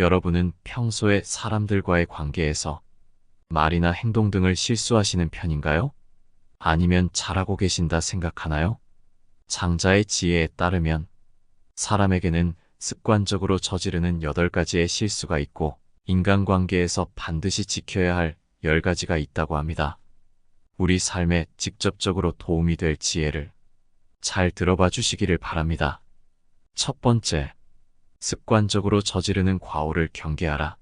여러분은 평소에 사람들과의 관계에서 말이나 행동 등을 실수하시는 편인가요? 아니면 잘하고 계신다 생각하나요? 장자의 지혜에 따르면 사람에게는 습관적으로 저지르는 8가지의 실수가 있고 인간관계에서 반드시 지켜야 할 10가지가 있다고 합니다. 우리 삶에 직접적으로 도움이 될 지혜를 잘 들어봐 주시기를 바랍니다. 첫 번째, 습관적으로 저지르는 과오를 경계하라.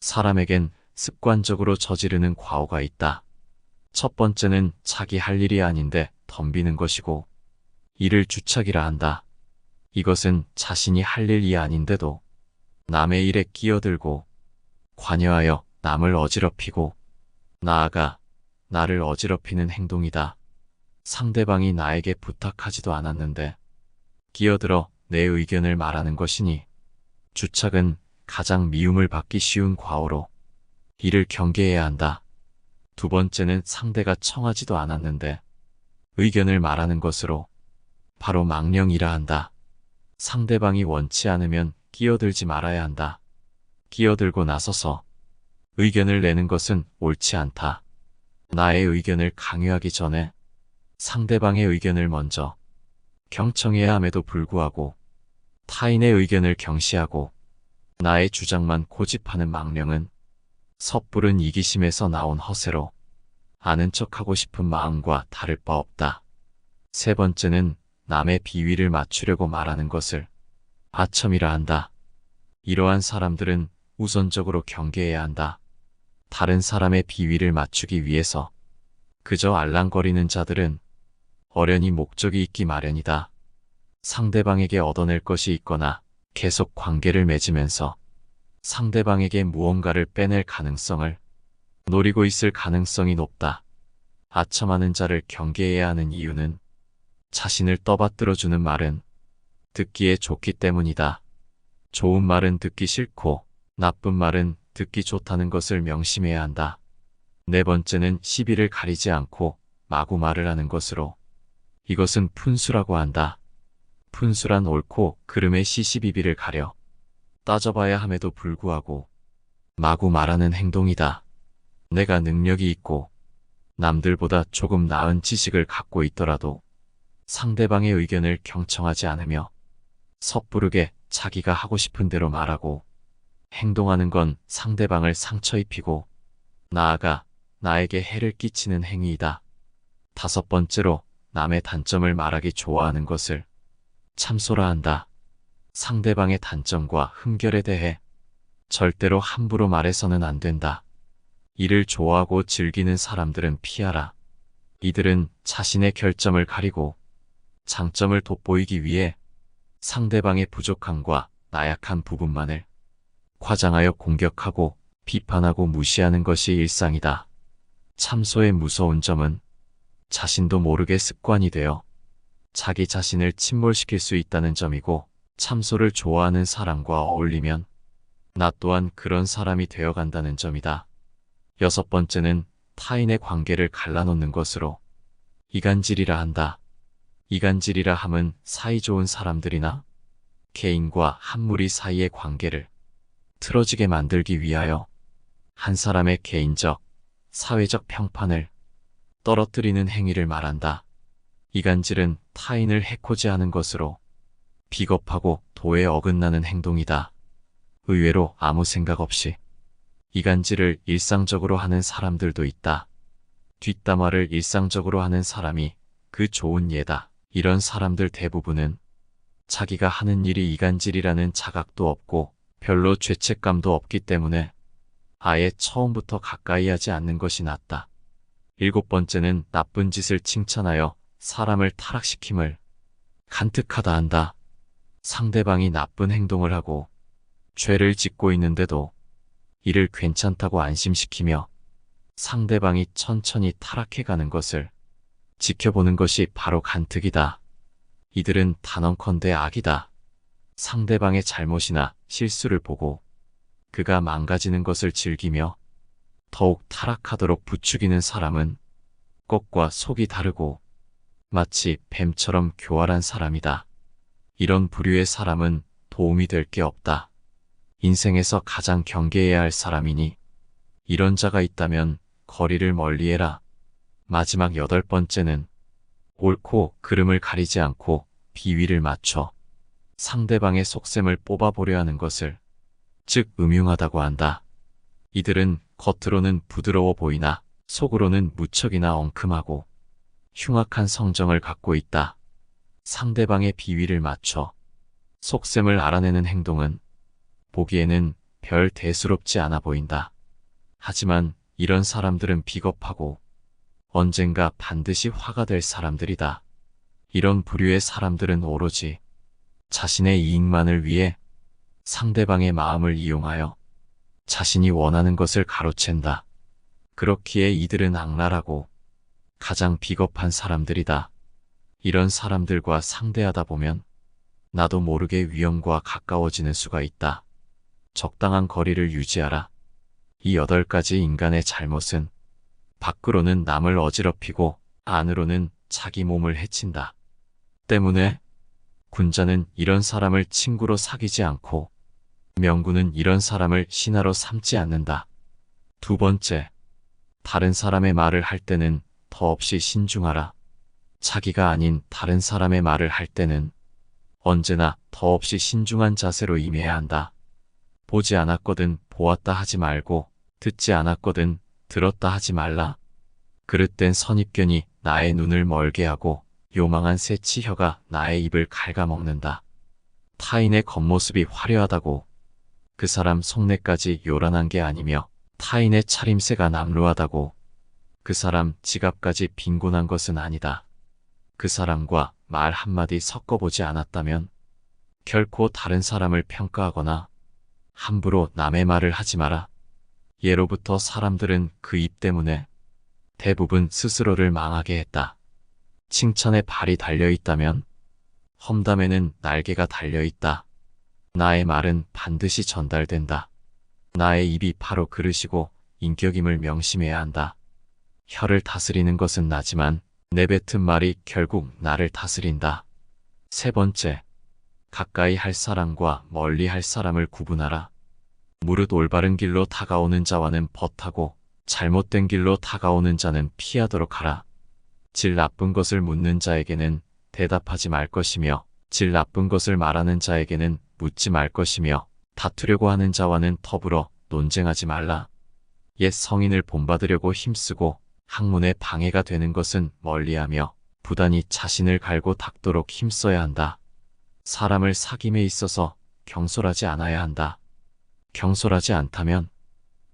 사람에겐 습관적으로 저지르는 과오가 있다. 첫 번째는 자기 할 일이 아닌데 덤비는 것이고, 이를 주착이라 한다. 이것은 자신이 할 일이 아닌데도 남의 일에 끼어들고 관여하여 남을 어지럽히고 나아가 나를 어지럽히는 행동이다. 상대방이 나에게 부탁하지도 않았는데 끼어들어 내 의견을 말하는 것이니 주착은 가장 미움을 받기 쉬운 과오로 이를 경계해야 한다. 두 번째는 상대가 청하지도 않았는데 의견을 말하는 것으로 바로 망령이라 한다. 상대방이 원치 않으면 끼어들지 말아야 한다. 끼어들고 나서서 의견을 내는 것은 옳지 않다. 나의 의견을 강요하기 전에 상대방의 의견을 먼저 경청해야 함에도 불구하고 타인의 의견을 경시하고 나의 주장만 고집하는 망령은 섣부른 이기심에서 나온 허세로 아는 척하고 싶은 마음과 다를 바 없다. 세 번째는 남의 비위를 맞추려고 말하는 것을 아첨이라 한다. 이러한 사람들은 우선적으로 경계해야 한다. 다른 사람의 비위를 맞추기 위해서 그저 알랑거리는 자들은 어련히 목적이 있기 마련이다. 상대방에게 얻어낼 것이 있거나 계속 관계를 맺으면서 상대방에게 무언가를 빼낼 가능성을 노리고 있을 가능성이 높다. 아첨하는 자를 경계해야 하는 이유는 자신을 떠받들어주는 말은 듣기에 좋기 때문이다. 좋은 말은 듣기 싫고 나쁜 말은 듣기 좋다는 것을 명심해야 한다. 네 번째는 시비를 가리지 않고 마구 말을 하는 것으로 이것은 푼수라고 한다. 푼수란 옳고 그름의 시시비비를 가려 따져봐야 함에도 불구하고 마구 말하는 행동이다. 내가 능력이 있고 남들보다 조금 나은 지식을 갖고 있더라도 상대방의 의견을 경청하지 않으며 섣부르게 자기가 하고 싶은 대로 말하고 행동하는 건 상대방을 상처 입히고 나아가 나에게 해를 끼치는 행위이다. 다섯 번째로 남의 단점을 말하기 좋아하는 것을 참소라 한다. 상대방의 단점과 흠결에 대해 절대로 함부로 말해서는 안 된다. 이를 좋아하고 즐기는 사람들은 피하라. 이들은 자신의 결점을 가리고 장점을 돋보이기 위해 상대방의 부족함과 나약한 부분만을 과장하여 공격하고 비판하고 무시하는 것이 일상이다. 참소의 무서운 점은 자신도 모르게 습관이 되어 자기 자신을 침몰시킬 수 있다는 점이고 참소를 좋아하는 사람과 어울리면 나 또한 그런 사람이 되어 간다는 점이다. 여섯 번째는 타인의 관계를 갈라놓는 것으로 이간질이라 한다. 이간질이라 함은 사이좋은 사람들이나 개인과 한 무리 사이의 관계를 틀어지게 만들기 위하여 한 사람의 개인적, 사회적 평판을 떨어뜨리는 행위를 말한다. 이간질은 타인을 해코지하는 것으로 비겁하고 도에 어긋나는 행동이다. 의외로 아무 생각 없이 이간질을 일상적으로 하는 사람들도 있다. 뒷담화를 일상적으로 하는 사람이 그 좋은 예다. 이런 사람들 대부분은 자기가 하는 일이 이간질이라는 자각도 없고 별로 죄책감도 없기 때문에 아예 처음부터 가까이 하지 않는 것이 낫다. 일곱 번째는 나쁜 짓을 칭찬하여 사람을 타락시킴을 간특하다 한다. 상대방이 나쁜 행동을 하고 죄를 짓고 있는데도 이를 괜찮다고 안심시키며 상대방이 천천히 타락해가는 것을 지켜보는 것이 바로 간특이다. 이들은 단언컨대 악이다. 상대방의 잘못이나 실수를 보고 그가 망가지는 것을 즐기며 더욱 타락하도록 부추기는 사람은 것과 속이 다르고 마치 뱀처럼 교활한 사람이다. 이런 부류의 사람은 도움이 될 게 없다. 인생에서 가장 경계해야 할 사람이니 이런 자가 있다면 거리를 멀리해라. 마지막 여덟 번째는 옳고 그름을 가리지 않고 비위를 맞춰 상대방의 속셈을 뽑아보려 하는 것을 즉 음흉하다고 한다. 이들은 겉으로는 부드러워 보이나 속으로는 무척이나 엉큼하고 흉악한 성정을 갖고 있다. 상대방의 비위를 맞춰 속셈을 알아내는 행동은 보기에는 별 대수롭지 않아 보인다. 하지만 이런 사람들은 비겁하고 언젠가 반드시 화가 될 사람들이다. 이런 부류의 사람들은 오로지 자신의 이익만을 위해 상대방의 마음을 이용하여 자신이 원하는 것을 가로챈다. 그렇기에 이들은 악랄하고 가장 비겁한 사람들이다. 이런 사람들과 상대하다 보면 나도 모르게 위험과 가까워지는 수가 있다. 적당한 거리를 유지하라. 이 여덟 가지 인간의 잘못은 밖으로는 남을 어지럽히고 안으로는 자기 몸을 해친다. 때문에 군자는 이런 사람을 친구로 사귀지 않고 명군은 이런 사람을 신하로 삼지 않는다. 두 번째, 다른 사람의 말을 할 때는 더없이 신중하라. 자기가 아닌 다른 사람의 말을 할 때는 언제나 더없이 신중한 자세로 임해야 한다. 보지 않았거든 보았다 하지 말고 듣지 않았거든 들었다 하지 말라. 그릇된 선입견이 나의 눈을 멀게 하고 요망한 새치 혀가 나의 입을 갉아먹는다. 타인의 겉모습이 화려하다고 그 사람 속내까지 요란한 게 아니며 타인의 차림새가 남루하다고 그 사람 지갑까지 빈곤한 것은 아니다. 그 사람과 말 한마디 섞어보지 않았다면 결코 다른 사람을 평가하거나 함부로 남의 말을 하지 마라. 예로부터 사람들은 그 입 때문에 대부분 스스로를 망하게 했다. 칭찬에 발이 달려 있다면 험담에는 날개가 달려 있다. 나의 말은 반드시 전달된다. 나의 입이 바로 그릇이고 인격임을 명심해야 한다. 혀를 다스리는 것은 나지만 내뱉은 말이 결국 나를 다스린다. 세 번째, 가까이 할 사람과 멀리 할 사람을 구분하라. 무릇 올바른 길로 다가오는 자와는 벗하고 잘못된 길로 다가오는 자는 피하도록 하라. 질 나쁜 것을 묻는 자에게는 대답하지 말 것이며 질 나쁜 것을 말하는 자에게는 묻지 말 것이며 다투려고 하는 자와는 더불어 논쟁하지 말라. 옛 성인을 본받으려고 힘쓰고 학문에 방해가 되는 것은 멀리하며 부단히 자신을 갈고 닦도록 힘써야 한다. 사람을 사귐에 있어서 경솔하지 않아야 한다. 경솔하지 않다면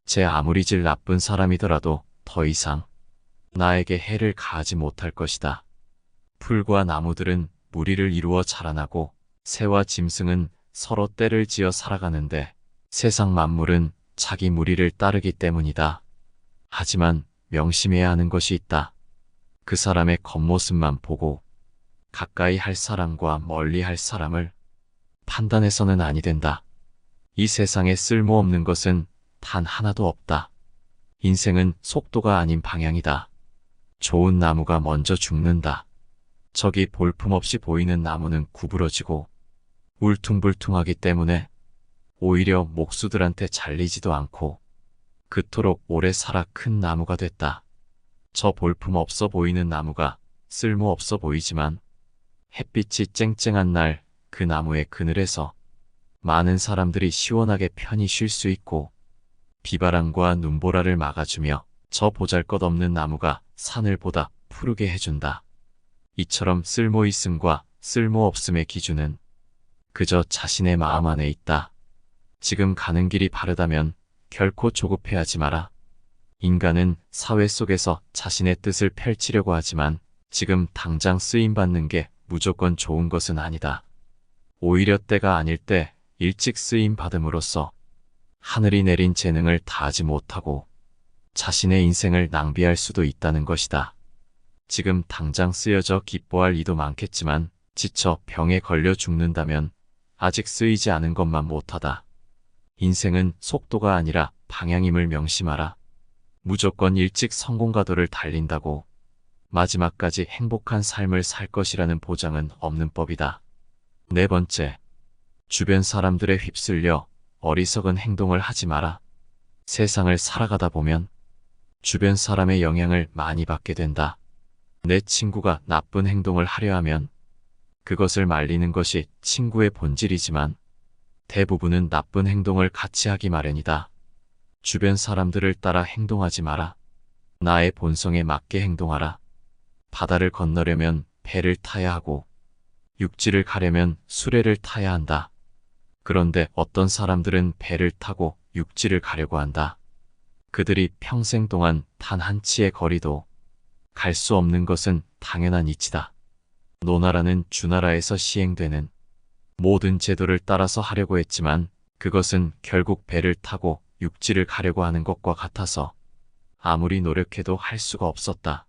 제 아무리 질 나쁜 사람이더라도 더 이상 나에게 해를 가하지 못할 것이다. 풀과 나무들은 무리를 이루어 자라나고 새와 짐승은 서로 때를 지어 살아가는데 세상 만물은 자기 무리를 따르기 때문이다. 하지만 명심해야 하는 것이 있다. 그 사람의 겉모습만 보고 가까이 할 사람과 멀리 할 사람을 판단해서는 아니 된다. 이 세상에 쓸모없는 것은 단 하나도 없다. 인생은 속도가 아닌 방향이다. 좋은 나무가 먼저 죽는다. 저기 볼품없이 보이는 나무는 구부러지고 울퉁불퉁하기 때문에 오히려 목수들한테 잘리지도 않고 그토록 오래 살아 큰 나무가 됐다. 저 볼품 없어 보이는 나무가 쓸모 없어 보이지만 햇빛이 쨍쨍한 날 그 나무의 그늘에서 많은 사람들이 시원하게 편히 쉴 수 있고 비바람과 눈보라를 막아주며 저 보잘것없는 나무가 산을 보다 푸르게 해준다. 이처럼 쓸모있음과 쓸모없음의 기준은 그저 자신의 마음 안에 있다. 지금 가는 길이 바르다면 결코 조급해하지 마라. 인간은 사회 속에서 자신의 뜻을 펼치려고 하지만 지금 당장 쓰임받는 게 무조건 좋은 것은 아니다. 오히려 때가 아닐 때 일찍 쓰임 받음으로써 하늘이 내린 재능을 다하지 못하고 자신의 인생을 낭비할 수도 있다는 것이다. 지금 당장 쓰여져 기뻐할 이도 많겠지만 지쳐 병에 걸려 죽는다면 아직 쓰이지 않은 것만 못하다. 인생은 속도가 아니라 방향임을 명심하라. 무조건 일찍 성공가도를 달린다고 마지막까지 행복한 삶을 살 것이라는 보장은 없는 법이다. 네 번째, 주변 사람들에 휩쓸려 어리석은 행동을 하지 마라. 세상을 살아가다 보면 주변 사람의 영향을 많이 받게 된다. 내 친구가 나쁜 행동을 하려 하면 그것을 말리는 것이 친구의 본질이지만 대부분은 나쁜 행동을 같이 하기 마련이다. 주변 사람들을 따라 행동하지 마라. 나의 본성에 맞게 행동하라. 바다를 건너려면 배를 타야 하고 육지를 가려면 수레를 타야 한다. 그런데 어떤 사람들은 배를 타고 육지를 가려고 한다. 그들이 평생 동안 단 한 치의 거리도 갈 수 없는 것은 당연한 이치다. 노나라는 주나라에서 시행되는 모든 제도를 따라서 하려고 했지만 그것은 결국 배를 타고 육지를 가려고 하는 것과 같아서 아무리 노력해도 할 수가 없었다.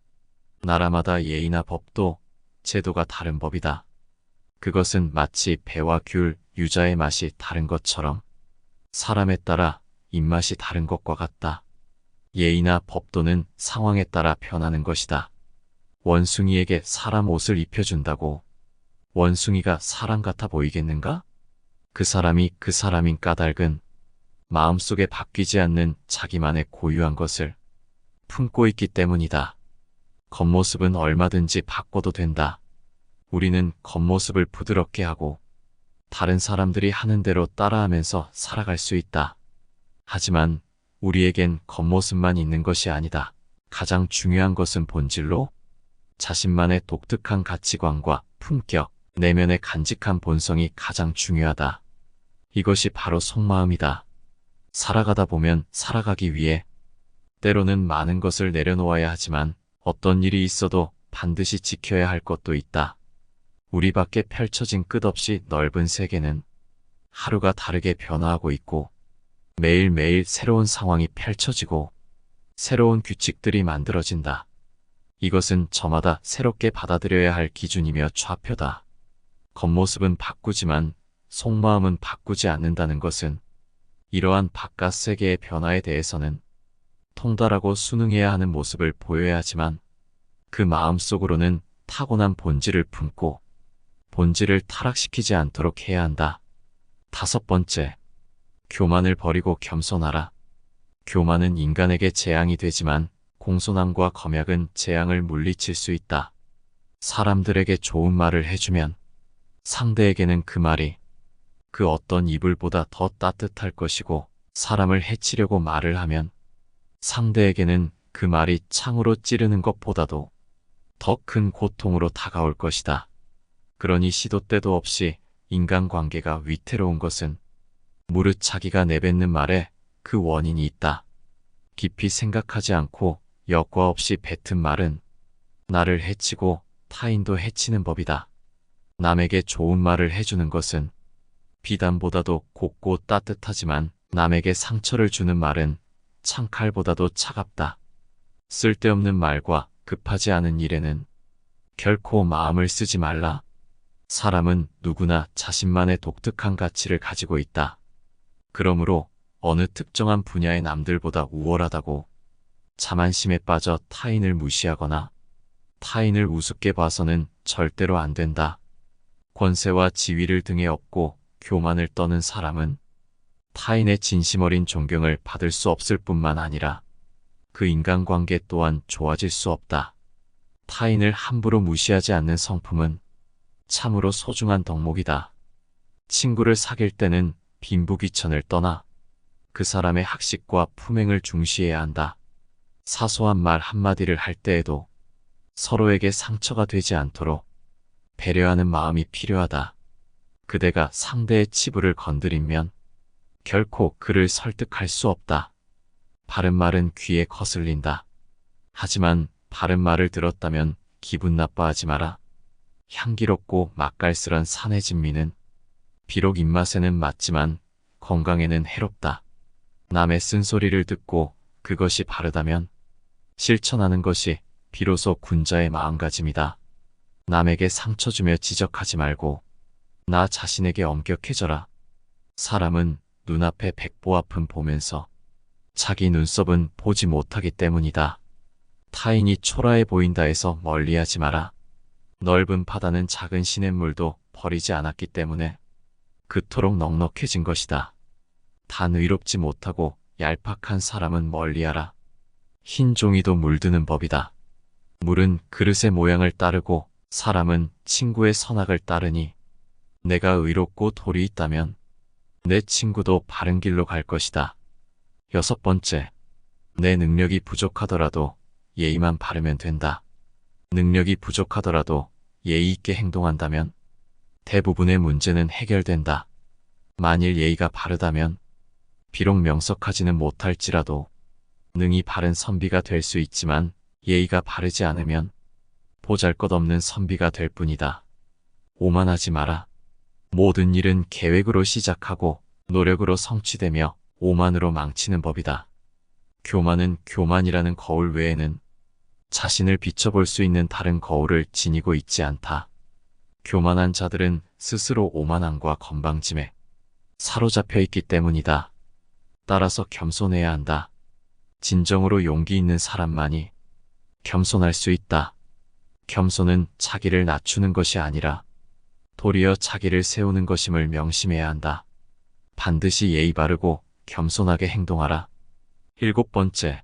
나라마다 예의나 법도 제도가 다른 법이다. 그것은 마치 배와 귤, 유자의 맛이 다른 것처럼 사람에 따라 입맛이 다른 것과 같다. 예의나 법도는 상황에 따라 변하는 것이다. 원숭이에게 사람 옷을 입혀준다고 원숭이가 사람 같아 보이겠는가? 그 사람이 그 사람인 까닭은 마음속에 바뀌지 않는 자기만의 고유한 것을 품고 있기 때문이다. 겉모습은 얼마든지 바꿔도 된다. 우리는 겉모습을 부드럽게 하고 다른 사람들이 하는 대로 따라하면서 살아갈 수 있다. 하지만 우리에겐 겉모습만 있는 것이 아니다. 가장 중요한 것은 본질로 자신만의 독특한 가치관과 품격, 내면의 간직한 본성이 가장 중요하다. 이것이 바로 속마음이다. 살아가다 보면 살아가기 위해 때로는 많은 것을 내려놓아야 하지만 어떤 일이 있어도 반드시 지켜야 할 것도 있다. 우리 밖에 펼쳐진 끝없이 넓은 세계는 하루가 다르게 변화하고 있고 매일매일 새로운 상황이 펼쳐지고 새로운 규칙들이 만들어진다. 이것은 저마다 새롭게 받아들여야 할 기준이며 좌표다. 겉모습은 바꾸지만 속마음은 바꾸지 않는다는 것은 이러한 바깥 세계의 변화에 대해서는 통달하고 순응해야 하는 모습을 보여야 하지만 그 마음 속으로는 타고난 본질을 품고 본질을 타락시키지 않도록 해야 한다. 다섯 번째, 교만을 버리고 겸손하라. 교만은 인간에게 재앙이 되지만 공손함과 검약은 재앙을 물리칠 수 있다. 사람들에게 좋은 말을 해주면 상대에게는 그 말이 그 어떤 이불보다 더 따뜻할 것이고 사람을 해치려고 말을 하면 상대에게는 그 말이 창으로 찌르는 것보다도 더 큰 고통으로 다가올 것이다. 그러니 시도 때도 없이 인간관계가 위태로운 것은 무릇 자기가 내뱉는 말에 그 원인이 있다. 깊이 생각하지 않고 여과 없이 뱉은 말은 나를 해치고 타인도 해치는 법이다. 남에게 좋은 말을 해주는 것은 비단보다도 곱고 따뜻하지만 남에게 상처를 주는 말은 창칼보다도 차갑다. 쓸데없는 말과 급하지 않은 일에는 결코 마음을 쓰지 말라. 사람은 누구나 자신만의 독특한 가치를 가지고 있다. 그러므로 어느 특정한 분야의 남들보다 우월하다고 자만심에 빠져 타인을 무시하거나 타인을 우습게 봐서는 절대로 안 된다. 권세와 지위를 등에 업고 교만을 떠는 사람은 타인의 진심 어린 존경을 받을 수 없을 뿐만 아니라 그 인간관계 또한 좋아질 수 없다. 타인을 함부로 무시하지 않는 성품은 참으로 소중한 덕목이다. 친구를 사귈 때는 빈부귀천을 떠나 그 사람의 학식과 품행을 중시해야 한다. 사소한 말 한마디를 할 때에도 서로에게 상처가 되지 않도록 배려하는 마음이 필요하다. 그대가 상대의 치부를 건드리면 결코 그를 설득할 수 없다. 바른 말은 귀에 거슬린다. 하지만 바른 말을 들었다면 기분 나빠하지 마라. 향기롭고 맛깔스런 산의 진미는 비록 입맛에는 맞지만 건강에는 해롭다. 남의 쓴소리를 듣고 그것이 바르다면 실천하는 것이 비로소 군자의 마음가짐이다. 남에게 상처 주며 지적하지 말고 나 자신에게 엄격해져라. 사람은 눈앞에 백보 앞은 보면서 자기 눈썹은 보지 못하기 때문이다. 타인이 초라해 보인다 해서 멀리하지 마라. 넓은 바다는 작은 시냇물도 버리지 않았기 때문에 그토록 넉넉해진 것이다. 단 의롭지 못하고 얄팍한 사람은 멀리하라. 흰 종이도 물드는 법이다. 물은 그릇의 모양을 따르고 사람은 친구의 선악을 따르니 내가 의롭고 돌이 있다면 내 친구도 바른 길로 갈 것이다. 여섯 번째, 내 능력이 부족하더라도 예의만 바르면 된다. 능력이 부족하더라도 예의 있게 행동한다면 대부분의 문제는 해결된다. 만일 예의가 바르다면 비록 명석하지는 못할지라도 능히 바른 선비가 될 수 있지만 예의가 바르지 않으면 보잘것없는 선비가 될 뿐이다. 오만하지 마라. 모든 일은 계획으로 시작하고 노력으로 성취되며 오만으로 망치는 법이다. 교만은 교만이라는 거울 외에는 자신을 비춰볼 수 있는 다른 거울을 지니고 있지 않다. 교만한 자들은 스스로 오만함과 건방짐에 사로잡혀 있기 때문이다. 따라서 겸손해야 한다. 진정으로 용기 있는 사람만이 겸손할 수 있다. 겸손은 자기를 낮추는 것이 아니라 도리어 자기를 세우는 것임을 명심해야 한다. 반드시 예의 바르고 겸손하게 행동하라. 일곱 번째,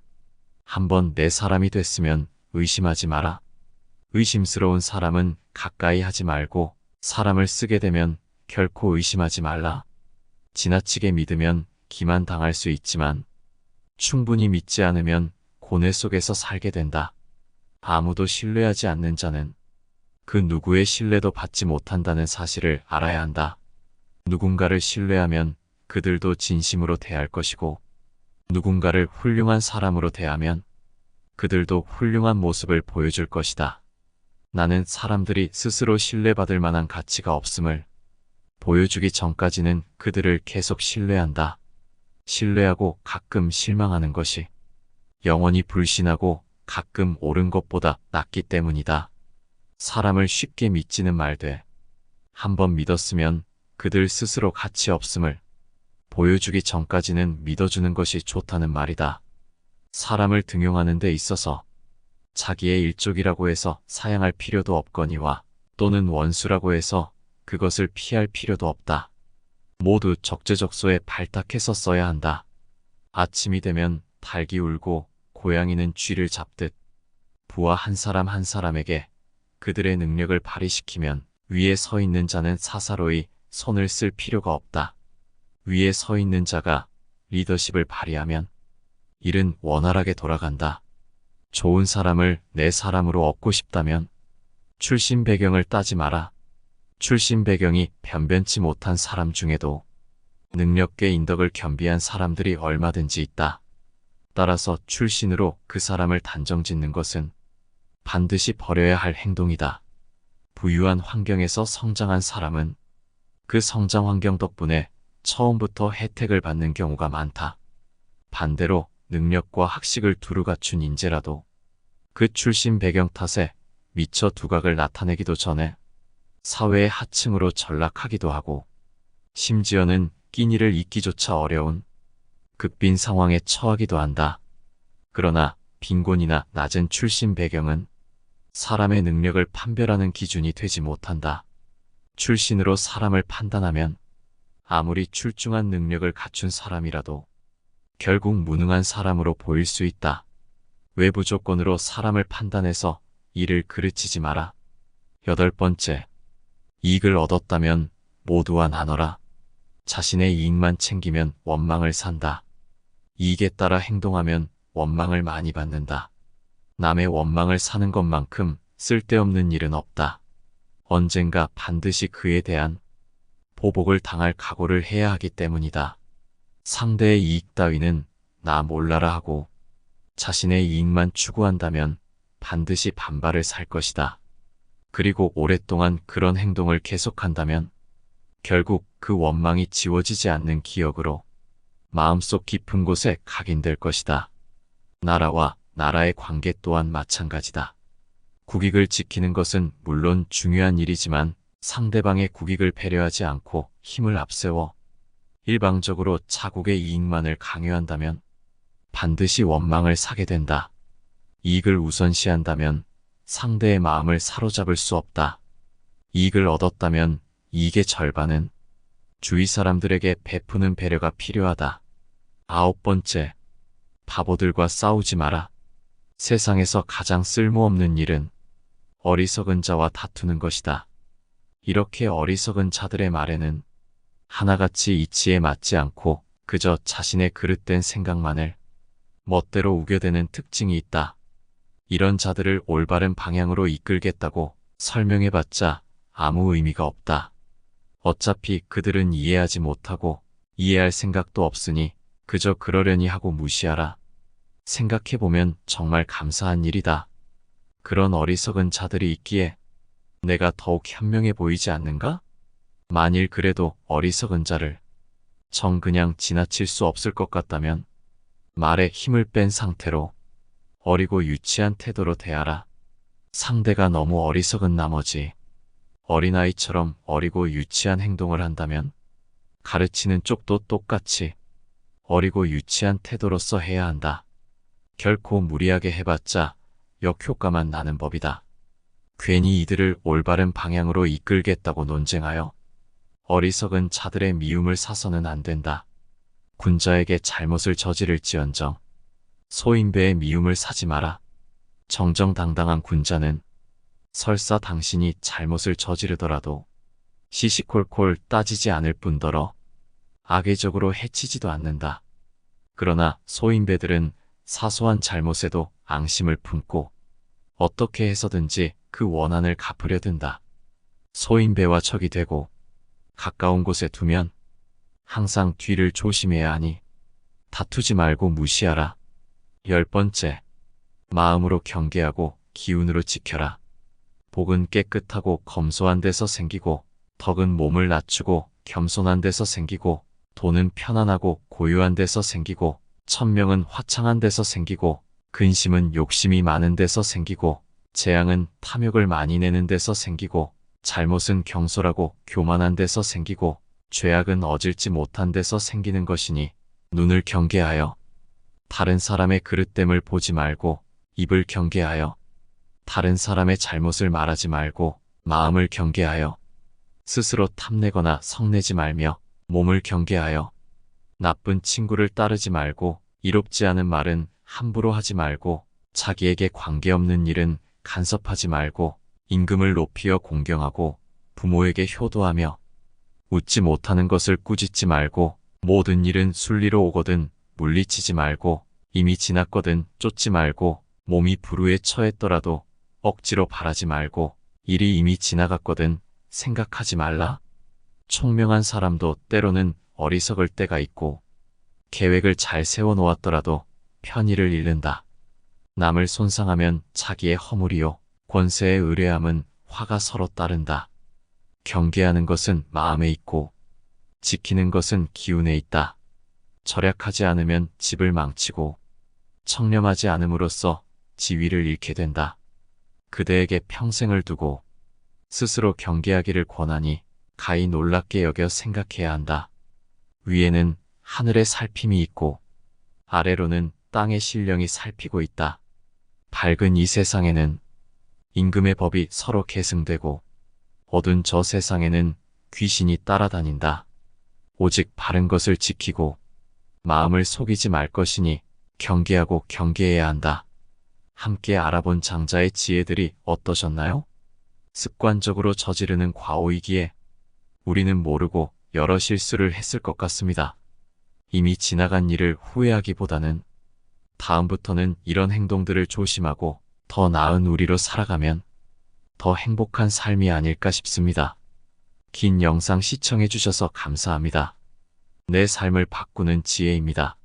한번 내 사람이 됐으면 의심하지 마라. 의심스러운 사람은 가까이 하지 말고 사람을 쓰게 되면 결코 의심하지 말라. 지나치게 믿으면 기만 당할 수 있지만 충분히 믿지 않으면 고뇌 속에서 살게 된다. 아무도 신뢰하지 않는 자는 그 누구의 신뢰도 받지 못한다는 사실을 알아야 한다. 누군가를 신뢰하면 그들도 진심으로 대할 것이고 누군가를 훌륭한 사람으로 대하면 그들도 훌륭한 모습을 보여줄 것이다. 나는 사람들이 스스로 신뢰받을 만한 가치가 없음을 보여주기 전까지는 그들을 계속 신뢰한다. 신뢰하고 가끔 실망하는 것이 영원히 불신하고 가끔 옳은 것보다 낫기 때문이다. 사람을 쉽게 믿지는 말되 한번 믿었으면 그들 스스로 가치 없음을 보여주기 전까지는 믿어주는 것이 좋다는 말이다. 사람을 등용하는 데 있어서 자기의 일족이라고 해서 사양할 필요도 없거니와 또는 원수라고 해서 그것을 피할 필요도 없다. 모두 적재적소에 발탁해서 써야 한다. 아침이 되면 닭이 울고 고양이는 쥐를 잡듯 부하 한 사람 한 사람에게 그들의 능력을 발휘시키면 위에 서 있는 자는 사사로이 손을 쓸 필요가 없다. 위에 서 있는 자가 리더십을 발휘하면 일은 원활하게 돌아간다. 좋은 사람을 내 사람으로 얻고 싶다면 출신 배경을 따지 마라. 출신 배경이 변변치 못한 사람 중에도 능력계 인덕을 겸비한 사람들이 얼마든지 있다. 따라서 출신으로 그 사람을 단정 짓는 것은 반드시 버려야 할 행동이다. 부유한 환경에서 성장한 사람은 그 성장 환경 덕분에 처음부터 혜택을 받는 경우가 많다. 반대로 능력과 학식을 두루 갖춘 인재라도 그 출신 배경 탓에 미처 두각을 나타내기도 전에 사회의 하층으로 전락하기도 하고 심지어는 끼니를 잊기조차 어려운 극빈 상황에 처하기도 한다. 그러나 빈곤이나 낮은 출신 배경은 사람의 능력을 판별하는 기준이 되지 못한다. 출신으로 사람을 판단하면 아무리 출중한 능력을 갖춘 사람이라도 결국 무능한 사람으로 보일 수 있다. 외부 조건으로 사람을 판단해서 이를 그르치지 마라. 여덟 번째, 이익을 얻었다면 모두와 나눠라. 자신의 이익만 챙기면 원망을 산다. 이익에 따라 행동하면 원망을 많이 받는다. 남의 원망을 사는 것만큼 쓸데없는 일은 없다. 언젠가 반드시 그에 대한 보복을 당할 각오를 해야 하기 때문이다. 상대의 이익 따위는 나 몰라라 하고 자신의 이익만 추구한다면 반드시 반발을 살 것이다. 그리고 오랫동안 그런 행동을 계속한다면 결국 그 원망이 지워지지 않는 기억으로 마음속 깊은 곳에 각인될 것이다. 나라와 나라의 관계 또한 마찬가지다. 국익을 지키는 것은 물론 중요한 일이지만 상대방의 국익을 배려하지 않고 힘을 앞세워 일방적으로 자국의 이익만을 강요한다면 반드시 원망을 사게 된다. 이익을 우선시한다면 상대의 마음을 사로잡을 수 없다. 이익을 얻었다면 이익의 절반은 주위 사람들에게 베푸는 배려가 필요하다. 아홉 번째, 바보들과 싸우지 마라. 세상에서 가장 쓸모없는 일은 어리석은 자와 다투는 것이다. 이렇게 어리석은 자들의 말에는 하나같이 이치에 맞지 않고 그저 자신의 그릇된 생각만을 멋대로 우겨대는 특징이 있다. 이런 자들을 올바른 방향으로 이끌겠다고 설명해봤자 아무 의미가 없다. 어차피 그들은 이해하지 못하고 이해할 생각도 없으니 그저 그러려니 하고 무시하라. 생각해보면 정말 감사한 일이다. 그런 어리석은 자들이 있기에 내가 더욱 현명해 보이지 않는가? 만일 그래도 어리석은 자를 정 그냥 지나칠 수 없을 것 같다면 말에 힘을 뺀 상태로 어리고 유치한 태도로 대하라. 상대가 너무 어리석은 나머지 어린아이처럼 어리고 유치한 행동을 한다면 가르치는 쪽도 똑같이 어리고 유치한 태도로서 해야 한다. 결코 무리하게 해봤자 역효과만 나는 법이다. 괜히 이들을 올바른 방향으로 이끌겠다고 논쟁하여 어리석은 자들의 미움을 사서는 안 된다. 군자에게 잘못을 저지를지언정 소인배의 미움을 사지 마라. 정정당당한 군자는 설사 당신이 잘못을 저지르더라도 시시콜콜 따지지 않을 뿐더러 악의적으로 해치지도 않는다. 그러나 소인배들은 사소한 잘못에도 앙심을 품고 어떻게 해서든지 그 원한을 갚으려 든다. 소인배와 적이 되고 가까운 곳에 두면 항상 뒤를 조심해야 하니 다투지 말고 무시하라. 열 번째, 마음으로 경계하고 기운으로 지켜라. 복은 깨끗하고 검소한 데서 생기고 덕은 몸을 낮추고 겸손한 데서 생기고 돈은 편안하고 고요한 데서 생기고 천명은 화창한 데서 생기고 근심은 욕심이 많은 데서 생기고 재앙은 탐욕을 많이 내는 데서 생기고 잘못은 경솔하고 교만한 데서 생기고 죄악은 어질지 못한 데서 생기는 것이니 눈을 경계하여 다른 사람의 그릇됨을 보지 말고 입을 경계하여 다른 사람의 잘못을 말하지 말고 마음을 경계하여 스스로 탐내거나 성내지 말며 몸을 경계하여 나쁜 친구를 따르지 말고 이롭지 않은 말은 함부로 하지 말고 자기에게 관계없는 일은 간섭하지 말고 임금을 높이어 공경하고 부모에게 효도하며 웃지 못하는 것을 꾸짖지 말고 모든 일은 순리로 오거든 물리치지 말고 이미 지났거든 쫓지 말고 몸이 불우에 처했더라도 억지로 바라지 말고 일이 이미 지나갔거든 생각하지 말라. 총명한 사람도 때로는 어리석을 때가 있고 계획을 잘 세워놓았더라도 편의를 잃는다. 남을 손상하면 자기의 허물이요. 권세의 의뢰함은 화가 서로 따른다. 경계하는 것은 마음에 있고 지키는 것은 기운에 있다. 절약하지 않으면 집을 망치고 청렴하지 않음으로써 지위를 잃게 된다. 그대에게 평생을 두고 스스로 경계하기를 권하니 가히 놀랍게 여겨 생각해야 한다. 위에는 하늘의 살핌이 있고 아래로는 땅의 신령이 살피고 있다. 밝은 이 세상에는 임금의 법이 서로 계승되고 어두운 저 세상에는 귀신이 따라다닌다. 오직 바른 것을 지키고 마음을 속이지 말 것이니 경계하고 경계해야 한다. 함께 알아본 장자의 지혜들이 어떠셨나요? 습관적으로 저지르는 과오이기에 우리는 모르고 여러 실수를 했을 것 같습니다. 이미 지나간 일을 후회하기보다는 다음부터는 이런 행동들을 조심하고 더 나은 우리로 살아가면 더 행복한 삶이 아닐까 싶습니다. 긴 영상 시청해주셔서 감사합니다. 내 삶을 바꾸는 지혜입니다.